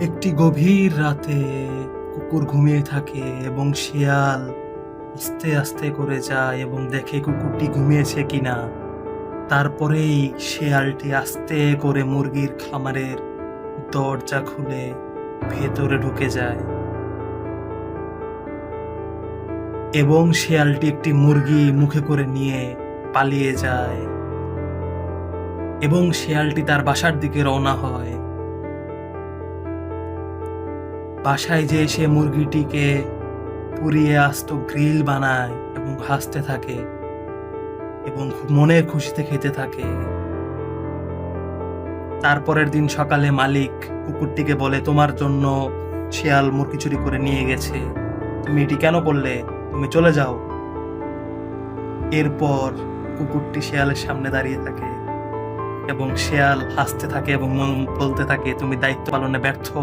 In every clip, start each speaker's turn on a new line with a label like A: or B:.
A: একটি গভীর রাতে কুকুর ঘুমিয়ে থাকে এবং শিয়াল আস্তে আস্তে করে যায় এবং দেখে কুকুরটি ঘুমিয়েছে কিনা। তারপরেই শিয়ালটি আস্তে করে মুরগির খামারের দরজা খুলে ভেতরে ঢুকে যায় এবং শিয়ালটি একটি মুরগি মুখে করে নিয়ে পালিয়ে যায় এবং শিয়ালটি তার বাসার দিকে রওনা হয়। বাসায় যে সে মুরগিটিকে পুড়িয়ে আস্ত গ্রিল বানায় এবং হাসতে থাকে এবং মনের খুশিতে খেতে থাকে। তারপরের দিন সকালে মালিক কুকুরটিকে বলে, তোমার জন্য শিয়াল মুরগি চুরি করে নিয়ে গেছে। তুমি এটি কেন করলে? তুমি চলে যাও। এরপর কুকুরটি শিয়ালের সামনে দাঁড়িয়ে থাকে এবং শিয়াল হাসতে থাকে এবং বলতে থাকে, তুমি দায়িত্ব পালনে ব্যর্থ।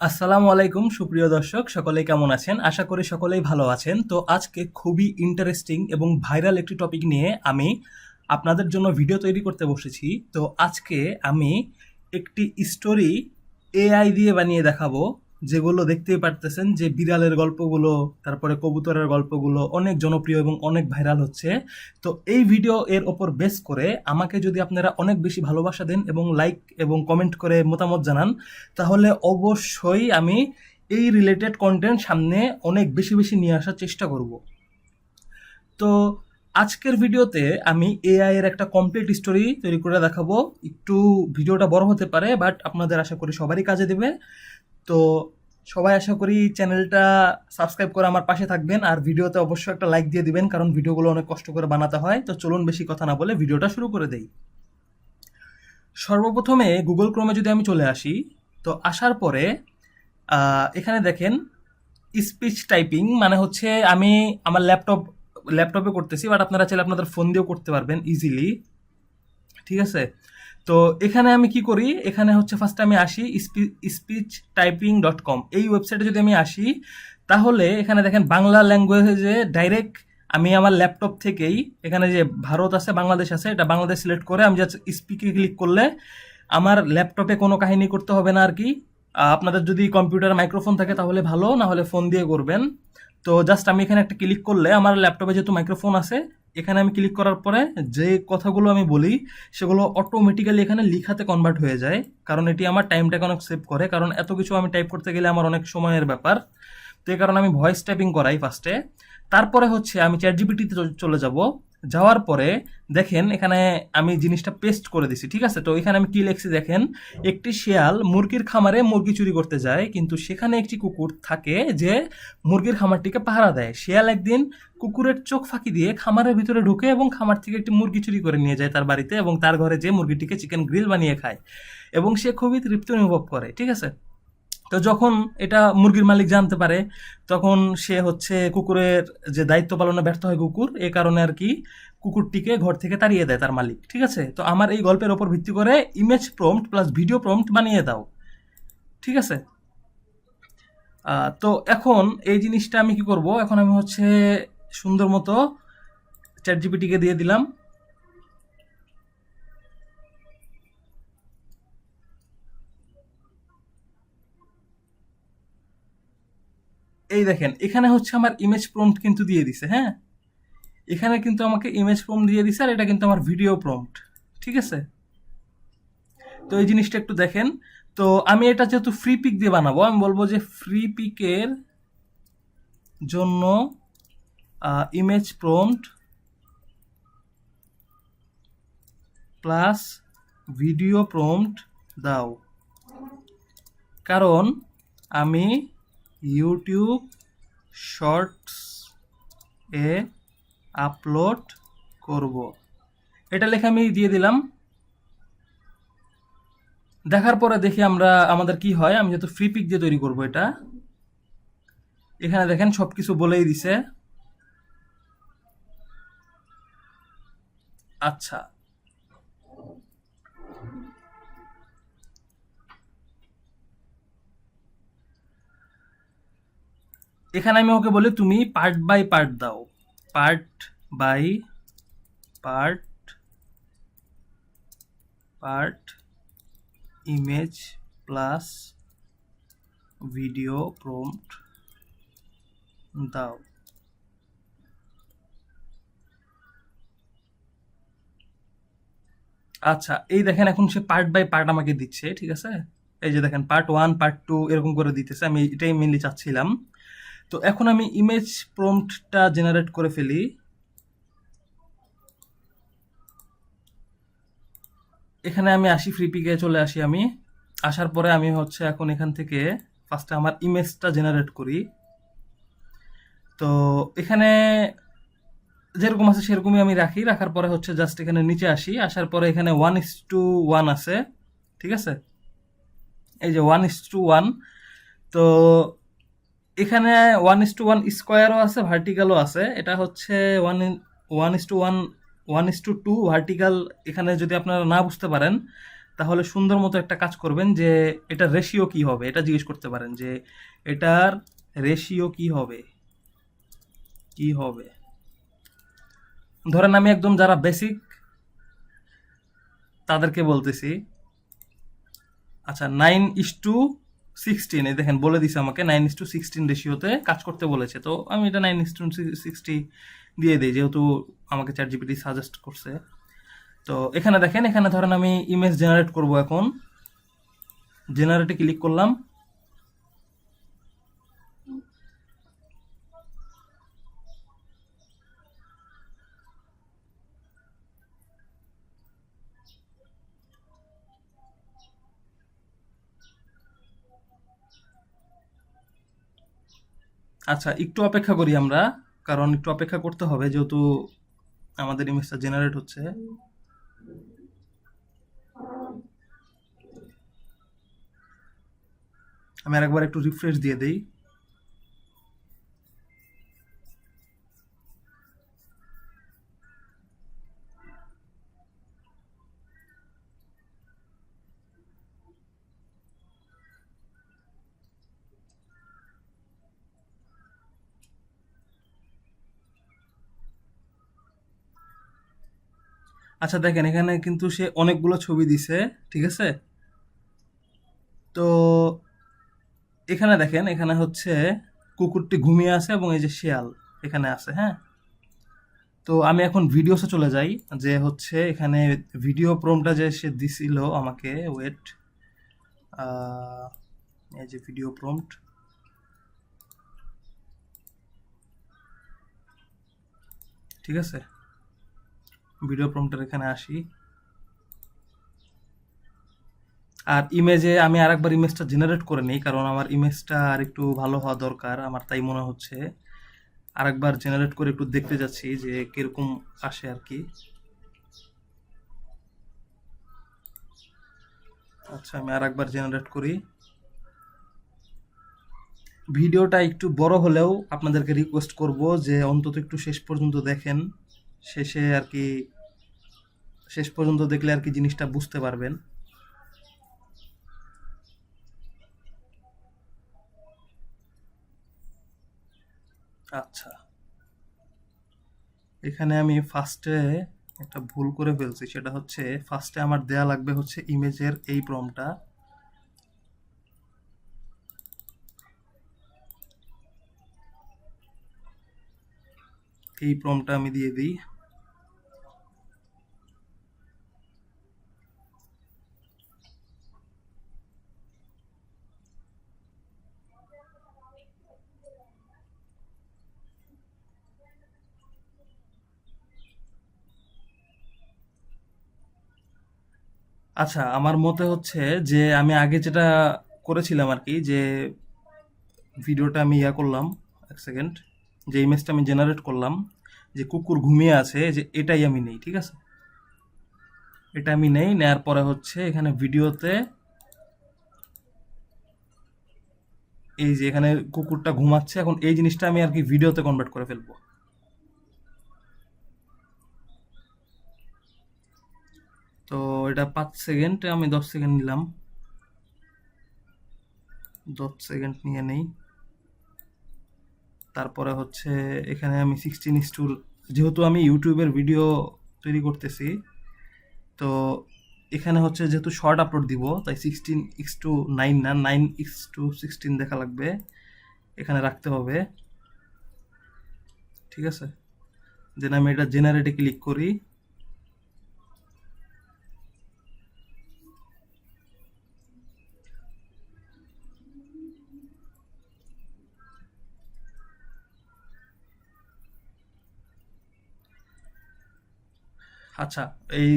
A: আসসালামু আলাইকুম, সুপ্রিয় দর্শক, সকলেই কেমন আছেন? আশা করি সকলেই ভালো আছেন। তো আজকে খুবই ইন্টারেস্টিং এবং ভাইরাল একটি টপিক নিয়ে আমি আপনাদের জন্য ভিডিও তৈরি করতে বসেছি। তো আজকে আমি একটি স্টোরি এআই দিয়ে বানিয়ে দেখাবো। যেগুলো দেখতেই পারতেছেন যে বিড়ালের গল্পগুলো, তারপরে কবুতরের গল্পগুলো অনেক জনপ্রিয় এবং অনেক ভাইরাল হচ্ছে। তো এই ভিডিও এর ওপর বেস করে আমাকে যদি আপনারা অনেক বেশি ভালোবাসা দেন এবং লাইক এবং কমেন্ট করে মতামত জানান, তাহলে অবশ্যই আমি এই রিলেটেড কন্টেন্ট সামনে অনেক বেশি বেশি নিয়ে আসার চেষ্টা করব। তো আজকের ভিডিওতে আমি এআই এর একটা কমপ্লিট স্টোরি তৈরি করে দেখাবো। একটু ভিডিওটা বড় হতে পারে বাট আপনাদের আশা করি সবারই কাজে দেবে। তো সবাই আশা করি চ্যানেলটা সাবস্ক্রাইব করে আমার পাশে থাকবেন আর ভিডিওতে অবশ্যই একটা লাইক দিয়ে দিবেন, কারণ ভিডিওগুলো অনেক কষ্ট করে বানাতে হয়। তো চলুন বেশি কথা না বলে ভিডিওটা শুরু করে দেই। সর্বপ্রথমে গুগল ক্রোমে যদি আমি চলে আসি, তো আসার পরে এখানে দেখেন স্পিচ টাইপিং মানে হচ্ছে আমি আমার ল্যাপটপ ল্যাপটপে করতেছি বাট আপনারা চাইলে আপনাদের ফোন দিয়েও করতে পারবেন ইজিলি ঠিক আছে? তো এখানে আমি কি করি? এখানে হচ্ছে ফার্স্টে আমি আসি স্পিচ টাইপিং ডট কম এই ওয়েবসাইটে যদি আমি আসি, তাহলে এখানে দেখেন বাংলা ল্যাঙ্গুয়েজে ডাইরেক্ট আমি আমার ল্যাপটপ থেকেই এখানে যে ভারত আছে, বাংলাদেশ আছে, এটা বাংলাদেশ সিলেক্ট করে আমি জাস্ট স্পিকে ক্লিক করলে আমার ল্যাপটপে কোনো কাহিনী করতে হবে না আর কি। আপনাদের যদি কম্পিউটার মাইক্রোফোন থাকে তাহলে ভালো, না হলে ফোন দিয়ে করবেন। তো জাস্ট আমি এখানে একটা ক্লিক করলে আমার ল্যাপটপে যেহেতু মাইক্রোফোন আছে, এখানে আমি ক্লিক করার পরে যে কথাগুলো আমি বলি, সেগুলো অটোমেটিক্যালি এখানে লিখাতে কনভার্ট হয়ে যায়। কারণ এটি আমার টাইমটাকে অনেক সেভ করে, কারণ এত কিছু আমি টাইপ করতে গেলে আমার অনেক সময়ের ব্যাপার। তো এই কারণে আমি ভয়েস টাইপিং করাই ফার্স্টে তারপরে হচ্ছে আমি চ্যাট জিপিটিতে চলে যাব। যাওয়ার পরে দেখেন এখানে আমি জিনিসটা পেস্ট করে দিছি, ঠিক আছে? তো এখানে আমি কি লিখছি দেখেন? একটি শিয়াল মুরগির খামারে মুরগি চুরি করতে যায়, কিন্তু সেখানে একটি কুকুর থাকে যে মুরগির খামারটিকে পাহারা দেয়। শিয়াল একদিন কুকুরের চোখ ফাঁকি দিয়ে খামারের ভিতরে ঢুকে এবং খামার থেকে একটি মুরগি চুরি করে নিয়ে যায় তার বাড়িতে এবং তার ঘরে যে মুরগিটিকে চিকেন গ্রিল বানিয়ে খায় এবং সে খুবই তৃপ্তি অনুভব করে, ঠিক আছে? তো যখন এটা মুরগির মালিক জানতে পারে, তখন সে হচ্ছে কুকুরের যে দায়িত্ব পালনে ব্যর্থ হয় কুকুর, এ কারণে আর কি কুকুরটিকে ঘর থেকে তাড়িয়ে দেয় তার মালিক, ঠিক আছে? তো আমার এই গল্পের ওপর ভিত্তি করে image prompt plus video prompt বানিয়ে দাও, ঠিক আছে? তো এখন এই জিনিসটা আমি কি করব? এখন আমি হচ্ছে সুন্দর মতো চ্যাট জিপিটিকে দিয়ে দিলাম। এই দেখেন, এখানে হচ্ছে আমার ইমেজ প্রম্পট কিন্তু দিয়ে দিছে হ্যাঁ? এখানে কিন্তু আমাকে ইমেজ প্রম্পট দিয়ে দিছে, আর এটা কিন্তু আমার ভিডিও প্রম্পট ঠিক আছে? তো এই জিনিসটা একটু দেখেন, তো আমি এটা যেহেতু ফ্রি পিক দিয়ে বানাবো, আমি বলব যে ফ্রি পিকের জন্য image prompt plus video prompt দাও। কারণ আমি ইউটিউব শর্টস এ আপলোড করব। এটা লেখা আমি দিয়ে দিলাম। দেখার পরে দেখি আমরা, আমাদের কি হয়, আমি যেহেতু ফ্রি পিক দিয়ে তৈরি করব এটা। এখানে দেখেন সব কিছু বলেই দিছে। আচ্ছা এখানে আমি ওকে বলি, তুমি পার্ট বাই পার্ট দাও। Part by part part image plus video prompt দাও। আচ্ছা এই দেখেন এখন সে পার্ট বাই পার্ট আমাকে দিচ্ছে, ঠিক আছে? এই যে দেখেন পার্ট ওয়ান পার্ট টু এরকম করে দিতেছে, আমি এটাই মেনলি চাচ্ছিলাম। তো এখন আমি ইমেজ প্রম্পটটা জেনারেট করে ফেলি। এখানে আমি আসি ফ্রি পিকে চলে আসি আমি। আসার পরে আমি হচ্ছে এখন এখান থেকে ফার্স্টে আমার ইমেজটা জেনারেট করি। তো এখানে যেরকম আছে সেরকমই আমি রাখি। রাখার পরে হচ্ছে জাস্ট এখানে নিচে আসি। আসার পরে এখানে ওয়ান ইস টু ওয়ান আছে। ঠিক আছে? এই যে ওয়ান ইস টু ওয়ান তো এখানে ওয়ান ইস টু ওয়ান স্কোয়ারও আছে ভার্টিক্যালও আছে। এটা হচ্ছে one one is to one one is to two vertical এখানে যদি আপনারা না বুঝতে পারেন, তাহলে সুন্দর মতো একটা কাজ করবেন যে এটা রেশিও কি হবে। এটা জিজ্ঞেস করতে পারেন যে এটার রেশিও কি হবে? কি হবে? ধরেন আমি একদম যারা বেসিক তাদেরকে বলতেছি আচ্ছা নাইন ইস টু সিক্সটিন এই দেখেন, বলে দিছে আমাকে নাইন ইস টু সিক্সটিন রেশিওতে কাজ করতে বলেছে। তো আমি এটা নাইন ইস টু সিক্সটি দিয়ে দিই, যেহেতু আমাকে চ্যাট জিপিটি সাজেস্ট করছে। তো এখানে দেখেন, এখানে ধরেন আমি ইমেজ জেনারেট করব এখন। জেনারেটে ক্লিক করলাম। আচ্ছা একটু অপেক্ষা করি আমরা, কারণ একটু অপেক্ষা করতে হবে, যেহেতু আমাদের ইমেজটা জেনারেট হচ্ছে। আমি আরেকবার একটু রিফ্রেশ দিয়ে দেই। আচ্ছা দেখেন, এখানে কিন্তু সে অনেকগুলো ছবি দিছে, ঠিক আছে? তো এখানে দেখেন, এখানে হচ্ছে কুকুরটি ঘুমিয়ে আছে এবং এই যে শিয়াল এখানে আছে হ্যাঁ? তো আমি এখন ভিডিওসে চলে যাই, যে হচ্ছে এখানে ভিডিও প্রমটা যে সে দিছিল আমাকে ওয়েট এই যে ভিডিও প্রম্পট ঠিক আছে? ভিডিও প্রম্পটার এখানে আসি। আর ইমেজে আমি আরেকবার ইমেজটা জেনারেট করে নিই, কারণ আমার ইমেজটা আর একটু ভালো হওয়া দরকার, আমার তাই মনে হচ্ছে। আরেকবার জেনারেট করে একটু দেখতে যাচ্ছি যে কীরকম আসে আর কি। আচ্ছা আমি আরেকবার জেনারেট করি। ভিডিওটা একটু বড় হলেও আপনাদেরকে রিকোয়েস্ট করব যে অন্তত একটু শেষ পর্যন্ত দেখেন। শেষে আর কি, শেষ পর্যন্ত দেখলে আর কি জিনিসটা বুঝতে পারবেন। আচ্ছা। এখানে আমি ফার্স্টে একটা ভুল করে ফেলছি, সেটা হচ্ছে ফার্স্টে আমার দেয়া লাগবে হচ্ছে ইমেজের এই প্রমটা এই প্রমটা আমি দিয়ে দিই। আচ্ছা আমার মতে হচ্ছে যে আমি আগে যেটা করেছিলাম আর কি যে ভিডিওটা আমি ইয়া করলাম, এক সেকেন্ড, যে ইমেজটা আমি জেনারেট করলাম, যে কুকুর ঘুমিয়ে আছে যে এটাই আমি নেই, ঠিক আছে? এটা আমি নেই, নেয়ার পরে হচ্ছে এখানে ভিডিওতে এই যে এখানে কুকুরটা ঘুমাচ্ছে, এখন এই জিনিসটা আমি আর কি ভিডিওতে কনভার্ট করে ফেলব। তো এটা পাঁচ সেকেন্ড আমি দশ সেকেন্ড নিলাম। দশ সেকেন্ড নিয়ে নেই। তারপরে হচ্ছে এখানে আমি সিক্সটিন ইস্টুর যেহেতু আমি ইউটিউবের ভিডিও তৈরি করতেছি, তো এখানে হচ্ছে যেহেতু শর্ট আপলোড দিব, তাই সিক্সটিন ইক্স টু নাইন না নাইন ইক্স টু সিক্সটিন দেখা লাগবে। এখানে রাখতে হবে। ঠিক আছে? দেন আমি এটা জেনারেটে ক্লিক করি। আচ্ছা এই,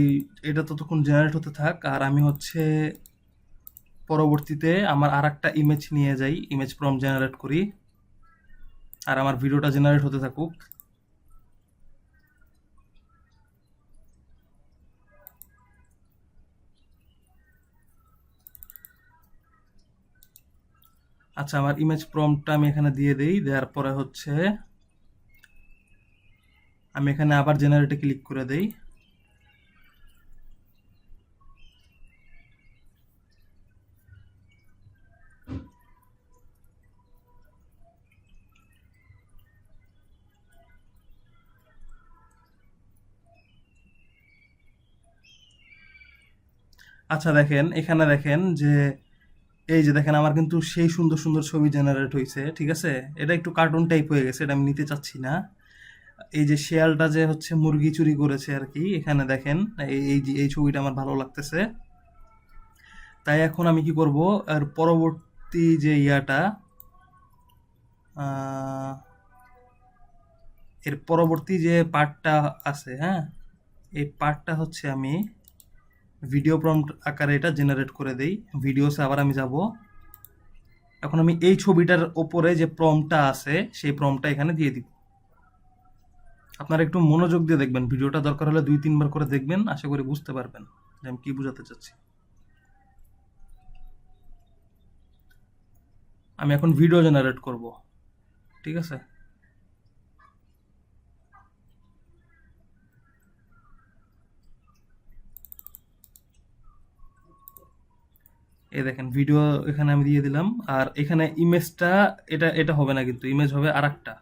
A: এটা ততক্ষণ জেনারেট হতে থাক, আর আমি হচ্ছে পরবর্তীতে আমার আর একটা ইমেজ নিয়ে যাই ইমেজ প্রম জেনারেট করি। আর আমার ভিডিওটা জেনারেট হতে থাকুক। আচ্ছা আমার ইমেজ প্রমটা আমি এখানে দিয়ে দেই, দেওয়ার পরে হচ্ছে আমি এখানে আবার জেনারেটে ক্লিক করে দেই। আচ্ছা দেখেন, এখানে দেখেন যে, এই যে দেখেন আমার কিন্তু সেই সুন্দর সুন্দর ছবি জেনারেট হয়েছে ঠিক আছে? এটা একটু কার্টুন টাইপ হয়ে গেছে, এটা আমি নিতে চাচ্ছি না। এই যে শেয়ালটা যে হচ্ছে মুরগি চুরি করেছে আর কি এখানে দেখেন, এই এই যে, এই ছবিটা আমার ভালো লাগতেছে। তাই এখন আমি কি করব আর পরবর্তী যে ইয়াটা এর পরবর্তী যে পার্টটা আছে হ্যাঁ? এই পার্টটা হচ্ছে আমি ভিডিও প্রম্পট আকারে এটা জেনারেট করে দেই। ভিডিওসে আবার আমি যাব। এখন আমি এই ছবিটার ওপরে যে প্রম্পটটা আছে, সেই প্রম্পটটা এখানে দিয়ে দিব। আপনারা একটু মনোযোগ দিয়ে দেখবেন। ভিডিওটা দরকার হলে দুই, তিনবার করে দেখবেন। আশা করি বুঝতে পারবেন যে আমি কি বোঝাতে চাচ্ছি। আমি এখন ভিডিও জেনারেট করব। ঠিক আছে? এই দেখেন ভিডিও এখানে আমি দিয়ে দিলাম। আর এখানে ইমেজটা এটা এটা হবে না কিন্তু ইমেজ হবে আর একটা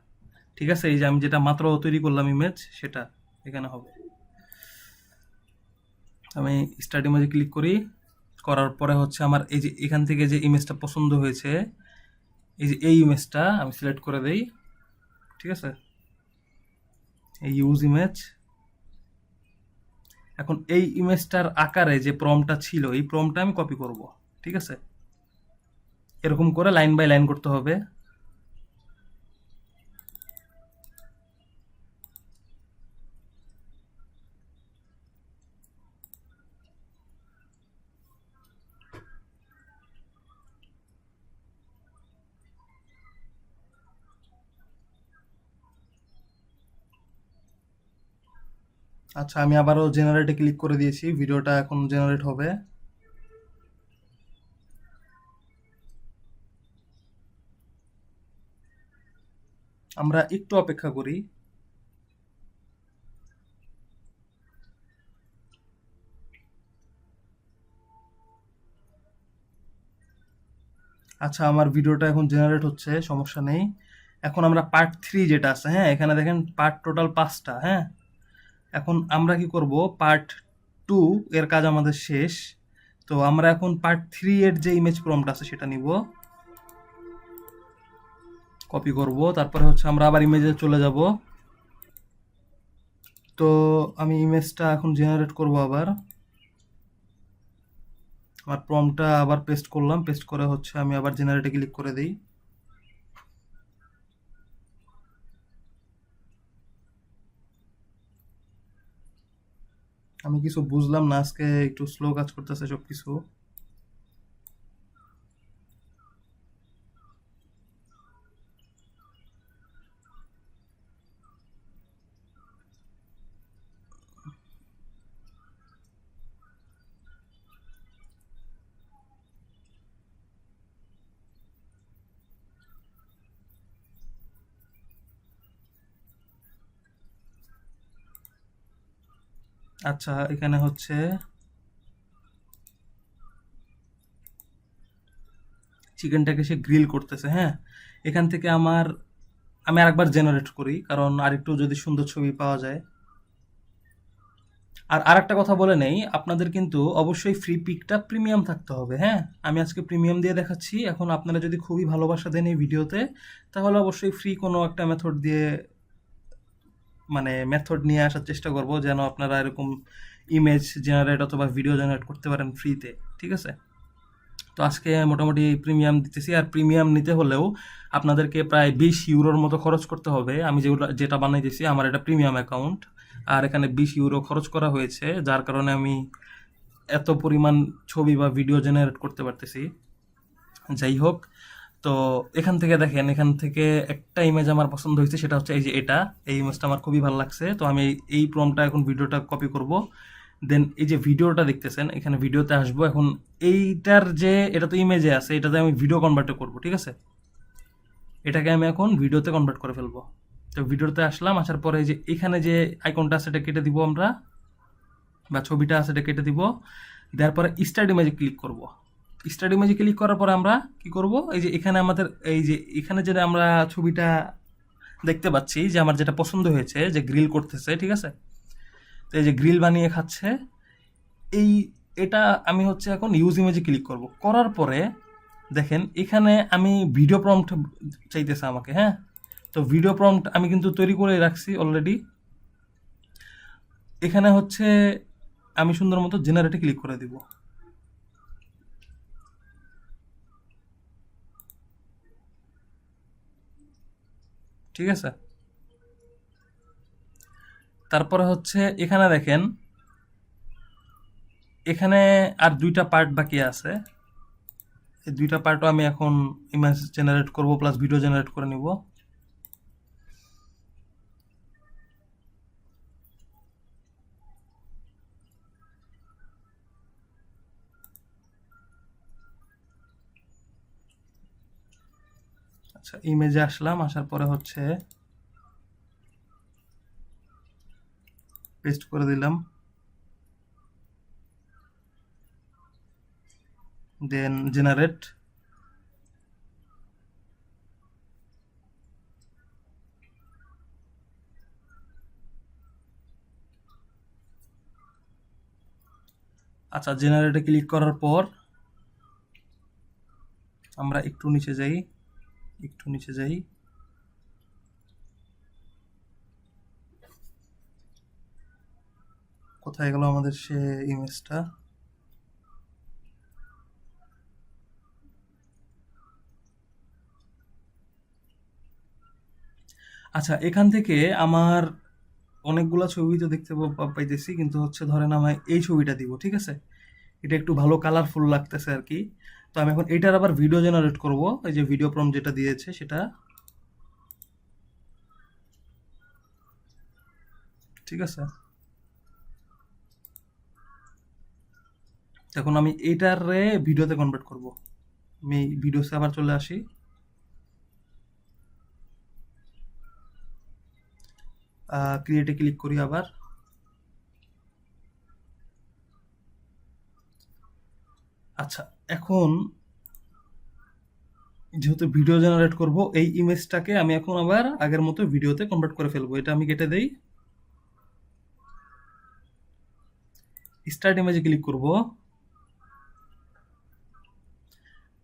A: ঠিক আছে? এই যে আমি যেটা মাত্র তৈরি করলাম ইমেজ সেটা এখানে হবে। আমি স্টার্ট ইমেজে ক্লিক করি। করার পরে হচ্ছে আমার এই যে এখান থেকে যে ইমেজটা পছন্দ হয়েছে, এই যে এই ইমেজটা আমি সিলেক্ট করে দেই। ঠিক আছে? এই ইউজ ইমেজ এখন এই ইমেজটার আকারে যে প্রমটা ছিল, এই প্রমটা আমি কপি করব। ঠিক আছে? এরকম করে লাইন বাই লাইন করতে হবে। আচ্ছা আমি আবারও জেনারেটে ক্লিক করে দিয়েছি। ভিডিওটা এখন জেনারেট হবে। আমরা একটু অপেক্ষা করি। আচ্ছা আমার ভিডিওটা এখন জেনারেট হচ্ছে, সমস্যা নেই। এখন আমরা পার্ট থ্রি যেটা আছে হ্যাঁ এখানে দেখেন পার্ট টোটাল পাঁচটা হ্যাঁ। এখন আমরা কি করব? পার্ট টু এর কাজ আমাদের শেষ। তো আমরা এখন পার্ট থ্রি এর যে ইমেজ প্রম্পট আছে, সেটা নিব। কপি করব। তারপরে হচ্ছে আমরা আবার ইমেজে চলে যাব। তো আমি ইমেজটা এখন জেনারেট করব আবার। আমার প্রম্পটটা আবার পেস্ট করলাম। পেস্ট করে হচ্ছে আমি আবার জেনারেটে ক্লিক করে দিই। আমি কিছু বুঝলাম না, আজকে একটু স্লো কাজ করতেছে সব কিছু আচ্ছা এখানে হচ্ছে চিকেনটাকে সে গ্রিল করতেছে হ্যাঁ? এখান থেকে আমার, আমি আরেকবার জেনারেট করি, কারণ আরেকটু যদি সুন্দর ছবি পাওয়া যায়। আর আরেকটা কথা বলে নেই, আপনাদের কিন্তু অবশ্যই ফ্রি পিকটা প্রিমিয়াম থাকতে হবে হ্যাঁ? আমি আজকে প্রিমিয়াম দিয়ে দেখাচ্ছি, এখন আপনারা যদি খুবই ভালোবাসা দেন এই ভিডিওতে, তাহলে অবশ্যই ফ্রি কোনো একটা মেথড দিয়ে মানে মেথড নিয়ে আসার চেষ্টা করব যেন আপনারা এরকম ইমেজ জেনারেট অথবা ভিডিও জেনারেট করতে পারেন ফ্রিতে ঠিক আছে? তো আজকে মোটামুটি প্রিমিয়াম দিতেছি, আর প্রিমিয়াম নিতে হলেও আপনাদেরকে প্রায় বিশ ইউরোর মতো খরচ করতে হবে। আমি যেগুলো, যেটা বানাইতেছি, আমার এটা প্রিমিয়াম অ্যাকাউন্ট আর এখানে বিশ ইউরো খরচ করা হয়েছে, যার কারণে আমি এত পরিমাণ ছবি বা ভিডিও জেনারেট করতে পারতেছি। যাই হোক তো এখান থেকে দেখেন, এখান থেকে একটা ইমেজ আমার পছন্দ হয়েছে, সেটা হচ্ছে এই যে এটা। এই ইমেজটা আমার খুবই ভালো লাগছে। তো আমি এই প্রমটা এখন ভিডিওটা কপি করব। দেন এই যে ভিডিওটা দেখতেছেন, এখানে ভিডিওতে আসব। এখন এইটার যে, এটা তো ইমেজে আছে, এটাতে আমি ভিডিও কনভার্ট করব, ঠিক আছে? এটাকে আমি এখন ভিডিওতে কনভার্ট করে ফেলব। তো ভিডিওতে আসলাম, আসার পরে এই যে এখানে যে আইকনটা আছে, এটা কেটে দিব আমরা, বা ছবিটা আছে, এটা কেটে দিব। দেওয়ার পরে স্টার্ট ইমেজে ক্লিক করব। স্টার্ট ইমেজে ক্লিক করার পরে আমরা কি করব? এই যে এখানে আমাদের, এই যে এখানে যেটা আমরা ছবিটা দেখতে পাচ্ছি, যে আমার যেটা পছন্দ হয়েছে, যে গ্রিল করতেছে, ঠিক আছে? তো এই যে গ্রিল বানিয়ে খাচ্ছে। এই, এটা আমি হচ্ছে এখন ইউজ ইমেজে ক্লিক করব। করার পরে দেখেন, এখানে আমি ভিডিও প্রম্পট চাইতেছে আমাকে হ্যাঁ? তো ভিডিও প্রম্পট আমি কিন্তু তৈরি করে রাখছি অলরেডি এখানে হচ্ছে আমি সুন্দর মতো জেনারেটে ক্লিক করে দিব। ঠিক আছে? তারপরে হচ্ছে এখানে দেখেন, এখানে আর দুইটা পার্ট বাকি আছে। এই দুইটা পার্টও আমি এখন ইমেজ জেনারেট করব প্লাস ভিডিও জেনারেট করে নিব। আচ্ছা ইমেজে আসলাম, আসার পরে হচ্ছে পেস্ট করে দিলাম। দেন জেনারেট আচ্ছা জেনারেটে ক্লিক করার পর আমরা একটু নিচে যাই। একটু নিচে যাই। কোথায় গেল আমাদের সে ইমেজটা? আচ্ছা এখান থেকে আমার অনেকগুলা ছবি তো দেখতে পাইতেছি, কিন্তু হচ্ছে ধরেন আমি এই ছবিটা দিব, ঠিক আছে? এটা একটু ভালো কালারফুল লাগতেছে আর কি তো আমি এখন এটার আবার ভিডিও জেনারেট করব, এই যে ভিডিও প্রম যেটা দিয়েছে সেটা। ঠিক আছে? এখন আমি এইটারে ভিডিওতে কনভার্ট করব। আমি ভিডিওতে আবার চলে আসি। ক্রিয়েটে ক্লিক করি আবার। আচ্ছা এখন যেহেতু ভিডিও জেনারেট করব, এই ইমেজটাকে আমি এখন আবার আগের মতো ভিডিওতে কনভার্ট করে ফেলব। এটা আমি কেটে দেই। স্টার্ট ইমেজে ক্লিক করব।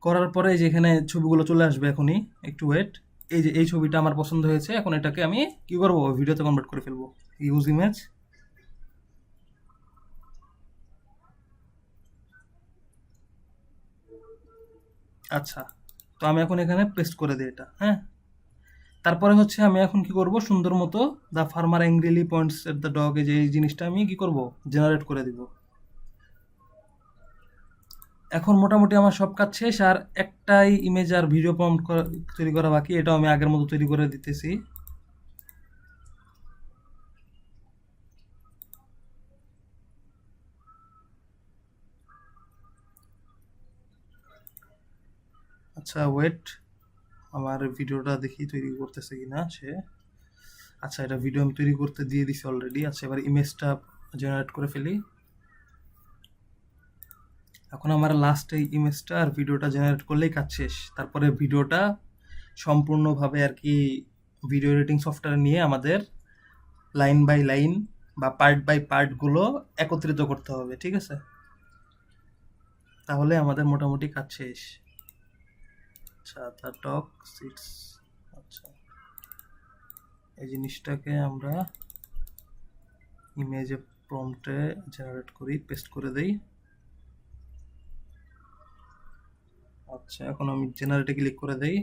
A: করার পরে এই যে এখানে ছবিগুলো চলে আসবে এখনই, একটু ওয়েট এই যে এই ছবিটা আমার পছন্দ হয়েছে, এখন এটাকে আমি কি করব? ভিডিওতে কনভার্ট করে ফেলব। ইউজ ইমেজ আচ্ছা তো আমি এখন এখানে পেস্ট করে দিই এটা হ্যাঁ? তারপরে হচ্ছে আমি এখন কি করব? সুন্দর মতো the farmer angrily points at the dog যে এই জিনিসটা আমি কি করব? জেনারেট করে দিব। এখন মোটামুটি আমার সব কাজ শেষ, আর একটাই ইমেজ আর ভিডিও প্রম্পট তৈরি করা বাকি, এটাও আমি আগের মতো তৈরি করে দিতেছি। আচ্ছা ওয়েট আমার ভিডিওটা দেখি তৈরি করতেছে কিনা সে। আচ্ছা এটা ভিডিও আমি তৈরি করতে দিয়ে দিছি অলরেডি আচ্ছা এবার ইমেজটা জেনারেট করে ফেলি। এখন আমার লাস্ট এই ইমেজটা আর ভিডিওটা জেনারেট করলেই কাজ শেষ। তারপরে ভিডিওটা সম্পূর্ণভাবে আর কি ভিডিও এডিটিং সফটওয়্যার নিয়ে আমাদের লাইন বাই লাইন বা পার্ট বাই পার্টগুলো একত্রিত করতে হবে, ঠিক আছে? তাহলে আমাদের মোটামুটি কাজ শেষ। আচ্ছা তা টক সিটস আচ্ছা। এই জিনিসটাকে আমরা ইমেজে প্রম্পটে জেনারেট করি পেস্ট করে দেই। আচ্ছা এখন আমি জেনারেটে ক্লিক করে দেই।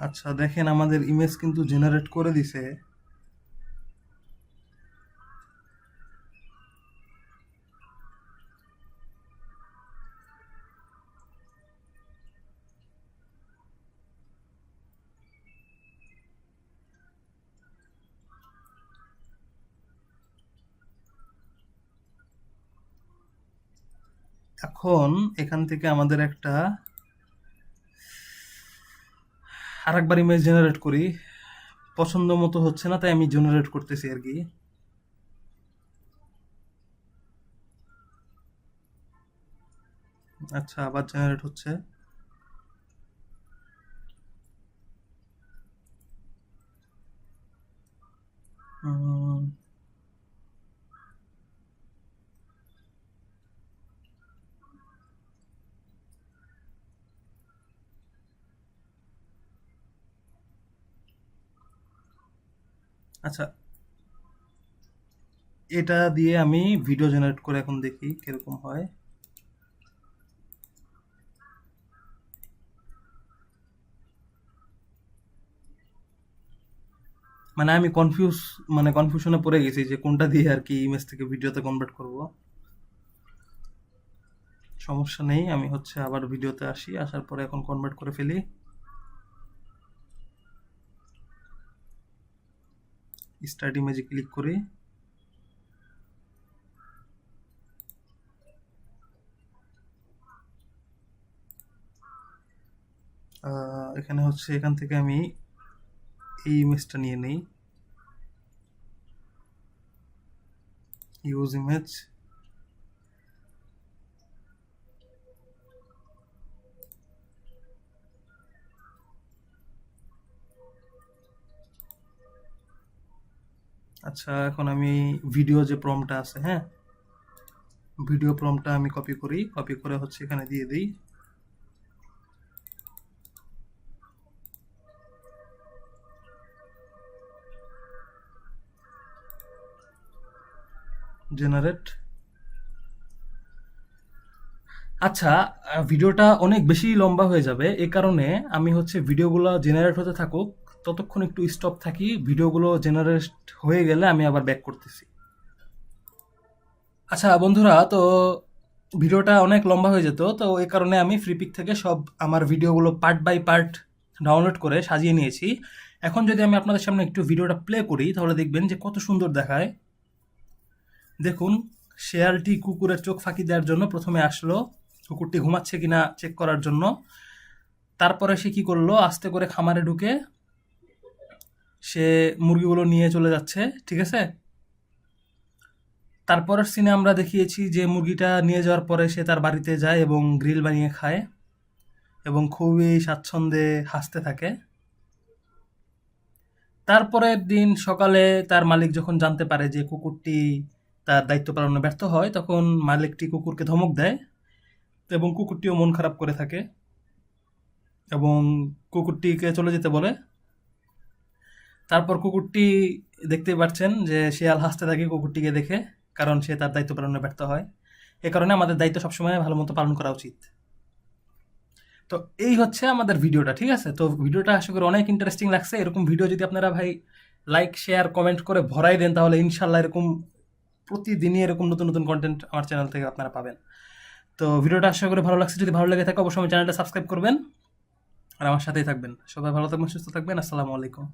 A: আচ্ছা দেখেন আমাদের ইমেজ কিন্তু জেনারেট করে দিছে। এখন এখান থেকে আমাদের একটা আরেকবার ইমেজ জেনারেট করি। পছন্দ মতো হচ্ছে না তাই আমি জেনারেট করতেছি আর কি। আচ্ছা আবার জেনারেট হচ্ছে। উম, আচ্ছা। এটা দিয়ে আমি ভিডিও জেনারেট করে এখন দেখি কীরকম হয়। মানে আমি কনফিউজ মানে কনফিউশনে পড়ে গেছি যে কোনটা দিয়ে আর কি ইমেজ থেকে ভিডিওতে কনভার্ট করব। সমস্যা নেই, আমি হচ্ছে আবার ভিডিওতে আসি, আসার পরে এখন কনভার্ট করে ফেলি। স্টার্ট ইমেজে ক্লিক করে এখানে হচ্ছে এখান থেকে আমি এই ইমেজটা নিয়ে নেই। ইউজ ইমেজ আচ্ছা এখন আমি ভিডিও যে প্রমটা আছে হ্যাঁ? ভিডিও প্রমটা আমি কপি করি। কপি করে হচ্ছে এখানে দিয়ে দিই। জেনারেট আচ্ছা ভিডিওটা অনেক বেশি লম্বা হয়ে যাবে। এ কারণে আমি হচ্ছে ভিডিওগুলো জেনারেট হতে থাকুক। ততক্ষণ একটু স্টপ থাকি, ভিডিওগুলো জেনারেট হয়ে গেলে আমি আবার ব্যাক করতেছি। আচ্ছা বন্ধুরা, তো ভিডিওটা অনেক লম্বা হয়ে যেত, তো এই কারণে আমি ফ্রিপিক থেকে সব আমার ভিডিওগুলো পার্ট বাই পার্ট ডাউনলোড করে সাজিয়ে নিয়েছি। এখন যদি আমি আপনাদের সামনে একটু ভিডিওটা প্লে করি, তাহলে দেখবেন যে কত সুন্দর দেখায়। দেখুন, শেয়ালটি কুকুরের চোখ ফাঁকি দেওয়ার জন্য প্রথমে আসলো, কুকুরটি ঘুমাচ্ছে কিনা চেক করার জন্য। তারপরে সে কি করল, আস্তে করে খামারে ঢুকে সে মুরগিগুলো নিয়ে চলে যাচ্ছে, ঠিক আছে? তারপরের সিনে আমরা দেখিয়েছি যে মুরগিটা নিয়ে যাওয়ার পরে সে তার বাড়িতে যায় এবং গ্রিল বানিয়ে খায় এবং খুবই স্বাচ্ছন্দ্যে হাসতে থাকে। তারপরের দিন সকালে তার মালিক যখন জানতে পারে যে কুকুরটি তার দায়িত্ব পালনে ব্যর্থ হয়, তখন মালিকটি কুকুরকে ধমক দেয় এবং কুকুরটিও মন খারাপ করে থাকে এবং কুকুরটিকে চলে যেতে বলে। তারপর কুকুরটি দেখতে পাচ্ছেন যে শিয়াল হাসতে থাকে কুকুরটিকে দেখে, কারণ সে তার দায়িত্ব পালনে ব্যর্থ হয়। এ কারণে আমাদের দায়িত্ব সবসময় ভালো মতো পালন করা উচিত। তো এই হচ্ছে আমাদের ভিডিওটা, ঠিক আছে? তো ভিডিওটা আশা করি অনেক ইন্টারেস্টিং লাগছে। এরকম ভিডিও যদি আপনারা ভাই লাইক শেয়ার কমেন্ট করে ভরাই দেন, তাহলে ইনশাল্লাহ এরকম প্রতিদিনই এরকম নতুন নতুন কন্টেন্ট আমার চ্যানেল থেকে আপনারা পাবেন। তো ভিডিওটা আশা করি ভালো লাগছে। যদি ভালো লেগে থাকে, অবশ্যই চ্যানেলটা সাবস্ক্রাইব করবেন। আর আমার সাথেই থাকবেন। সবাই ভালো থাকবেন, সুস্থ থাকবেন। আসসালামু আলাইকুম।